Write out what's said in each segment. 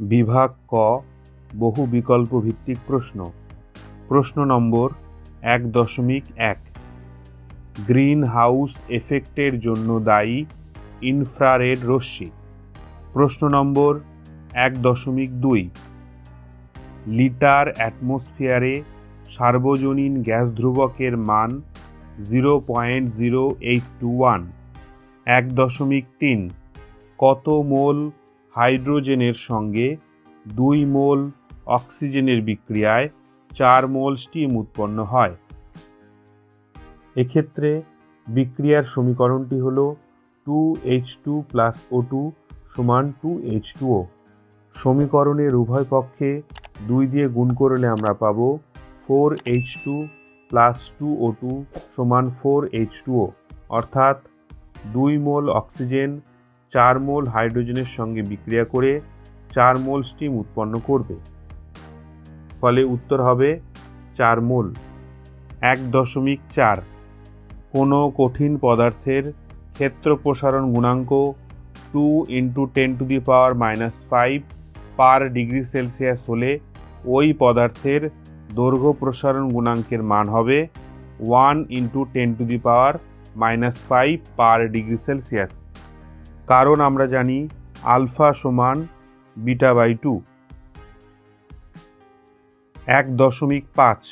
বিভাগ ক, বহু বিকল্প ভিত্তিক প্রশ্ন। প্রশ্ন নম্বর এক দশমিক এক। গ্রিন হাউস এফেক্টের জন্য দায়ী ইনফ্রারেড রশ্মি। প্রশ্ন নম্বর এক দশমিক দুই। লিটার অ্যাটমসফিয়ারে সার্বজনীন গ্যাস ধ্রুবকের মান zero point zero eight two one. এক দশমিক তিন। কত মোল হাইড্রোজেনের সঙ্গে দুই মোল অক্সিজেনের বিক্রিয়ায় চার মোল স্টিম উৎপন্ন হয়। এক্ষেত্রে বিক্রিয়ার সমীকরণটি হল two H two plus O two সমান টু এইচ টু ও। সমীকরণের উভয় পক্ষে দুই দিয়ে গুণ করলে আমরা পাব four H two plus two O two সমান ফোর এইচ টু ও। অর্থাৎ দুই মোল অক্সিজেন চার মোল হাইড্রোজেনের সঙ্গে বিক্রিয়া করে চার মোল স্টিম উৎপন্ন করবে। ফলে উত্তর হবে চার মোল এক দশমিক চার। কোনো কঠিন পদার্থের ক্ষেত্র প্রসারণ গুণাঙ্ক two into ten to the power minus five per degree Celsius হলে ওই পদার্থের দৈর্ঘ্য প্রসারণ গুণাঙ্কের মান হবে one into ten to the power minus five per degree Celsius. কারণ আমরা জানি আলফা সমান বিটা বাই টু। এক দশমিক পাঁচ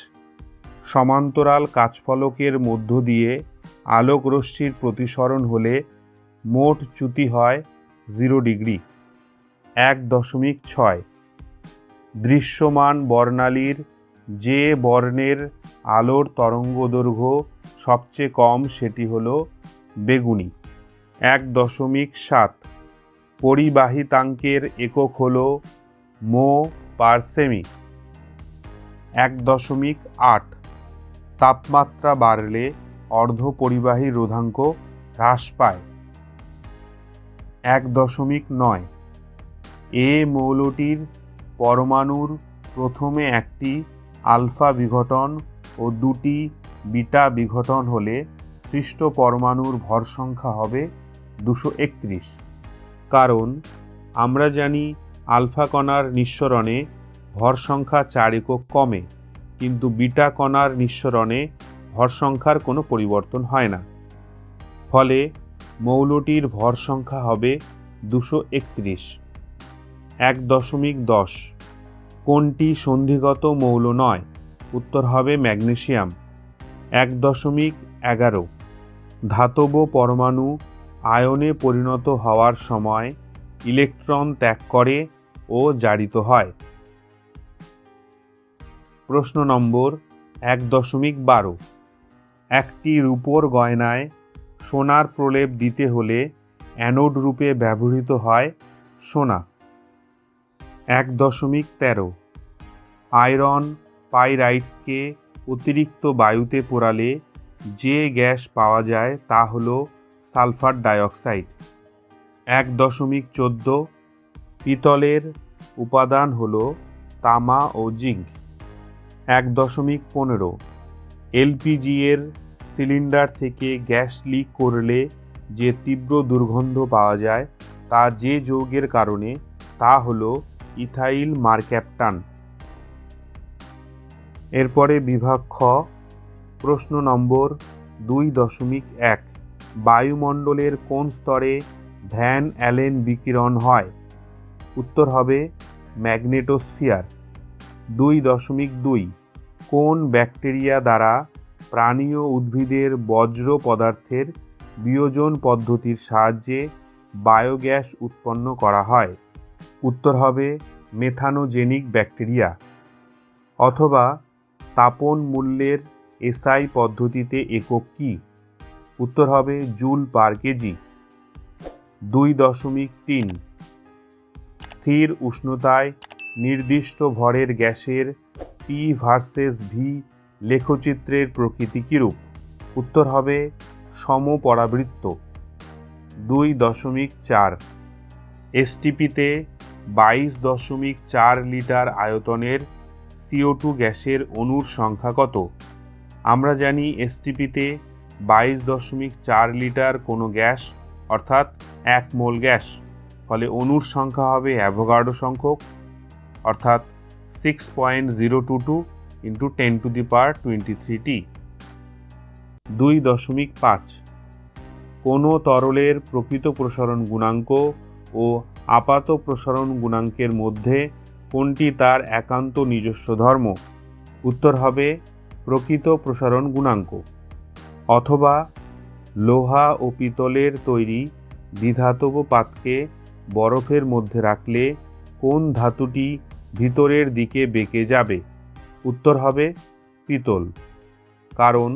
সমান্তরাল কাচফলকের মধ্য দিয়ে আলোক রশ্মির প্রতিসরণ হলে মোট চ্যুতি হয় জিরো ডিগ্রি, এক দশমিক ছয়। দৃশ্যমান বর্ণালীর যে বর্ণের আলোর তরঙ্গদৈর্ঘ্য সবচেয়ে কম সেটি হল বেগুনি। এক দশমিক সাত। পরিবাহিতাঙ্কের একক হল মো পার সেমি। এক দশমিক আট। তাপমাত্রা বাড়লে অর্ধপরিবাহী রোধাঙ্ক হ্রাস পায়। এক দশমিক নয়। এ মৌলটির পরমাণুর প্রথমে একটি আলফা বিঘটন ও দুটি বিটা বিঘটন হলে সৃষ্ট পরমাণুর ভর সংখ্যা হবে দুশো একত্রিশ। কারণ আমরা জানি আলফা কণার নিঃসরণে ভর সংখ্যা চার একক কমে, কিন্তু বিটা কণার নিঃসরণে ভর সংখ্যার কোনো পরিবর্তন হয় না। ফলে মৌলটির ভর সংখ্যা হবে দুশো একত্রিশ। এক দশমিক দশ। কোনটি সন্ধিগত মৌল নয়, উত্তর হবে ম্যাগনেশিয়াম এক দশমিক এগারো। ধাতব পরমাণু আয়নে পরিণত হওয়ার সময় ইলেকট্রন ত্যাগ করে ও জারিত হয়। প্রশ্ন নম্বর এক দশমিক বারো। একটি রূপোর গয়নায় সোনার প্রলেপ দিতে হলে অ্যানোড রূপে ব্যবহৃত হয় সোনা। এক দশমিক তেরো। আয়রন পাইরাইটসকে অতিরিক্ত বায়ুতে পোড়ালে যে গ্যাস পাওয়া যায় তা হল সালফার ডাইঅক্সাইড। এক দশমিক চোদ্দ পিতলের উপাদান হল তামা ও জিঙ্ক। এক দশমিক পনেরো এলপিজি এর সিলিন্ডার থেকে গ্যাস লিক করলে যে তীব্র দুর্গন্ধ পাওয়া যায় তা যে যৌগের কারণে তা হল ইথাইল মারক্যাপটান। এরপরে বিভাগ খ প্রশ্ন নম্বর দুই দশমিক এক বায়ুমণ্ডলের কোন স্তরে ভ্যান অ্যালেন বিকিরণ হয়? উত্তর হবে ম্যাগনেটোস্ফিয়ার। দুই দশমিক দুই। কোন ব্যাকটেরিয়া দ্বারা প্রাণী ও উদ্ভিদের বজ্র পদার্থের বিয়োজন পদ্ধতির সাহায্যে বায়োগ্যাস উৎপন্ন করা হয়? উত্তর হবে মেথানোজেনিক ব্যাকটেরিয়া। অথবা তাপন মূল্যের এসআই পদ্ধতিতে একক কী? উত্তর হবে জুল পার কেজি। দুই দশমিক তিন। স্থির উষ্ণতায় নির্দিষ্ট ভরের গ্যাসের পি ভার্সেস ভি লেখচিত্রের প্রকৃতি কীরূপ? উত্তর হবে সমপরাবৃত্ত। দুই দশমিক চার। এসটিপিতে বাইশ দশমিক চার লিটার আয়তনের সিও টু গ্যাসের অণুর সংখ্যা কত? আমরা জানি এসটিপিতে বাইশ দশমিক চার লিটার কোনো গ্যাস, অর্থাৎ এক মোল গ্যাস। ফলে অণুর সংখ্যা হবে অ্যাভোগার্ডো সংখ্যক, অর্থাৎ six point zero two two into ten to the power twenty three টি দুই দশমিক পাঁচ। কোনো তরলের প্রকৃত প্রসারণ গুণাঙ্ক ও আপাত প্রসারণ গুণাঙ্কের মধ্যে কোনটি তার একান্ত নিজস্ব ধর্ম? উত্তর হবে প্রকৃত প্রসারণ গুণাঙ্ক। অথবা লোহা ও পিতলের তৈরি দ্বিধাতব পাতকে বরফের মধ্যে রাখলে কোন ধাতুটি ভিতরের দিকে বেঁকে যাবে? উত্তর হবে পিতল। কারণ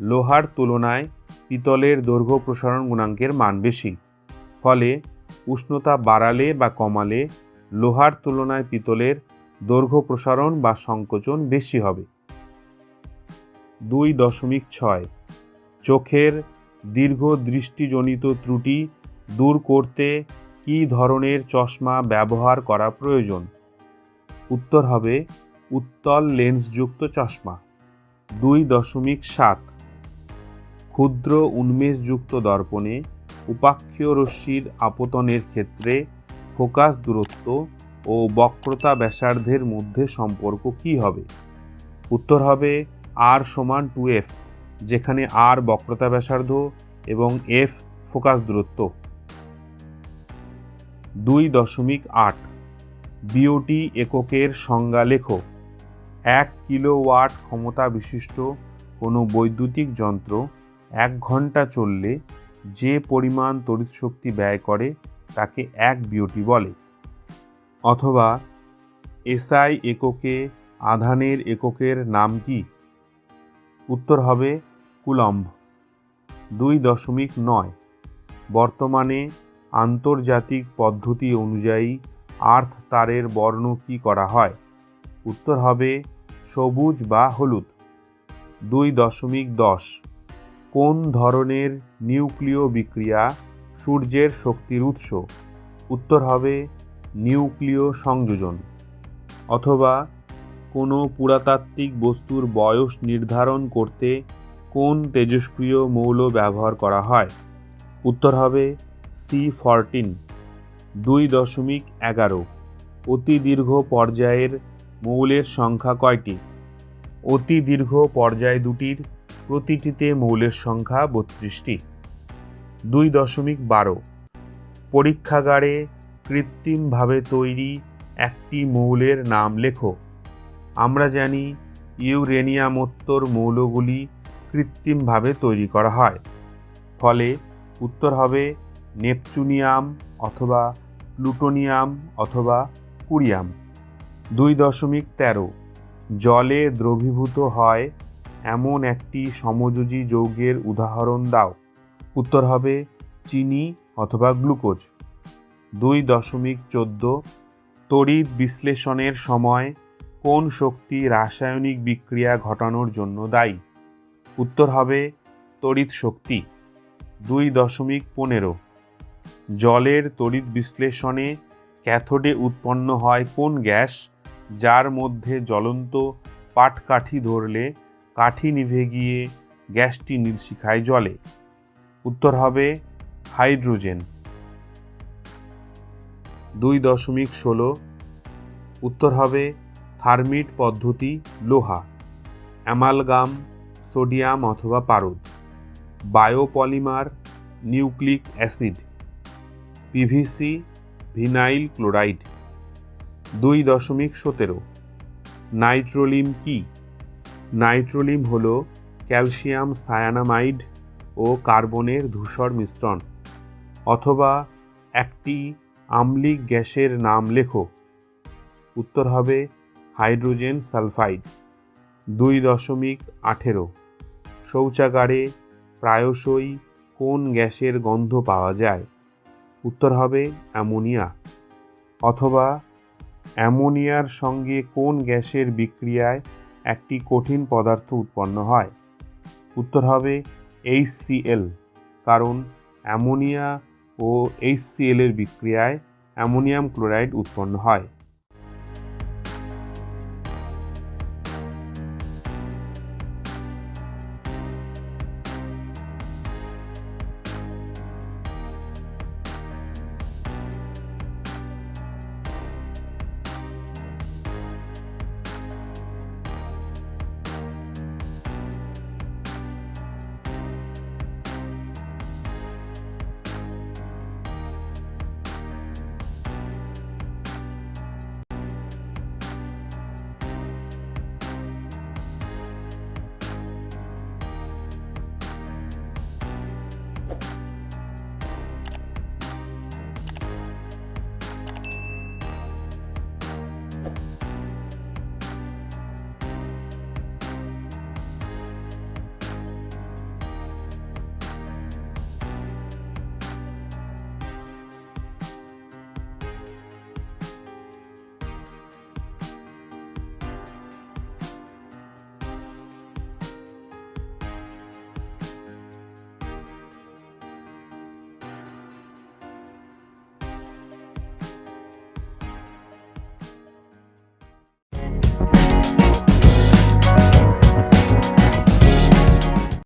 লোহার তুলনায় পিতলের দৈর্ঘ্য প্রসারণ গুণাঙ্কের মান বেশি। ফলে উষ্ণতা বাড়ালে বা কমালে লোহার তুলনায় পিতলের দৈর্ঘ্য প্রসারণ বা সংকোচন বেশি হবে। দুই দশমিক ছয় চোখের দীর্ঘ দৃষ্টিজনিত ত্রুটি দূর করতে কী ধরনের চশমা ব্যবহার করা প্রয়োজন? উত্তর হবে, উত্তল লেন্সযুক্ত চশমা, দুই দশমিক সাত। ক্ষুদ্র উন্মেষযুক্ত দর্পণে উপাক্ষীয় রশ্মির আপতনের ক্ষেত্রে ফোকাস দূরত্ব ও বক্রতা ব্যাসার্ধের মধ্যে সম্পর্ক কী হবে? উত্তর হবে আর সমান টু এফ যেখানে আর বক্রতা ব্যাসার্ধ এবং এফ ফোকাস দূরত্ব দুই দশমিক আট। বিওটি এককের সংজ্ঞা লেখো। এক কিলোওয়াট ক্ষমতা বিশিষ্ট কোনো বৈদ্যুতিক যন্ত্র এক ঘণ্টা চললে যে পরিমাণ তড়িৎ শক্তি ব্যয় করে তাকে এক বিওটি বলে। অথবা এসআই এককে আধানের এককের নাম কি? উত্তর হবে কুলম্ব। দুই দশমিক নয়। বর্তমানে আন্তর্জাতিক পদ্ধতি অনুযায়ী আর্থ তারের বর্ণ কী করা হয়? উত্তর হবে সবুজ বা হলুদ। দুই দশমিক দশ। কোন ধরনের নিউক্লিয় বিক্রিয়া সূর্যের শক্তির উৎস? উত্তর হবে নিউক্লিয় সংযোজন। অথবা কোনো পুরাতাত্ত্বিক বস্তুর বয়স নির্ধারণ করতে কোন তেজস্ক্রিয় মৌল ব্যবহার করা হয়? উত্তর হবে সি ফরটিন দুই দশমিক এগারো, অতি দীর্ঘ পর্যায়ের মৌলের সংখ্যা কয়টি? অতি দীর্ঘ পর্যায় দুটির প্রতিটিতে মৌলের সংখ্যা বত্রিশটি। দুই দশমিক বারো, পরীক্ষাগারে কৃত্রিমভাবে তৈরি একটি মৌলের নাম লেখো। আমরা জানি ইউরেনিয়ামোত্তর মৌলগুলি কৃত্রিমভাবে তৈরি করা হয়। ফলে উত্তর হবে নেপচুনিয়াম অথবা প্লুটোনিয়াম অথবা কুরিয়াম। দুই দশমিক তেরো। জলে দ্রবীভূত হয় এমন একটি সমযোজী যৌগের উদাহরণ দাও। উত্তর হবে চিনি অথবা গ্লুকোজ। দুই দশমিক চোদ্দ। তড়িৎ বিশ্লেষণের সময় কোন শক্তি রাসায়নিক বিক্রিয়া ঘটানোর জন্য দায়ী? উত্তর হবে তড়িৎ শক্তি দুই দশমিক পনেরো। জলের তড়িৎ বিশ্লেষণে ক্যাথোডে উৎপন্ন হয় কোন গ্যাস যার মধ্যে জ্বলন্ত পাটকাঠি ধরলে কাঠি নিভে গিয়ে গ্যাসটি নির্শিখায় জলে? উত্তর হবে হাইড্রোজেন। দুই দশমিক ষোলো। উত্তর হবে থার্মিট পদ্ধতি লোহা। অ্যামালগাম সোডিয়াম অথবা পারদ, biopolymer nucleic acid PVC vinyl chloride, দুই দশমিক সতেরো। নাইট্রোলিম কি? নাইট্রোলিম হল ক্যালসিয়াম সায়ানামাইড ও কার্বনের ধূসর মিশ্রণ। অথবা একটি আম্লিক গ্যাসের নাম লেখো। উত্তর হবে হাইড্রোজেন সালফাইড, দুই দশমিক আঠেরো। শৌচাগারে প্রায়শই কোন গ্যাসের গন্ধ পাওয়া যায়? উত্তর হবে অ্যামোনিয়া। অথবা অ্যামোনিয়ার সঙ্গে কোন গ্যাসের বিক্রিয়ায় একটি কঠিন পদার্থ উৎপন্ন হয়? উত্তর হবে এইচসিএল কারণ অ্যামোনিয়া ও এইচসিএলের বিক্রিয়ায় অ্যামোনিয়াম ক্লোরাইড উৎপন্ন হয়।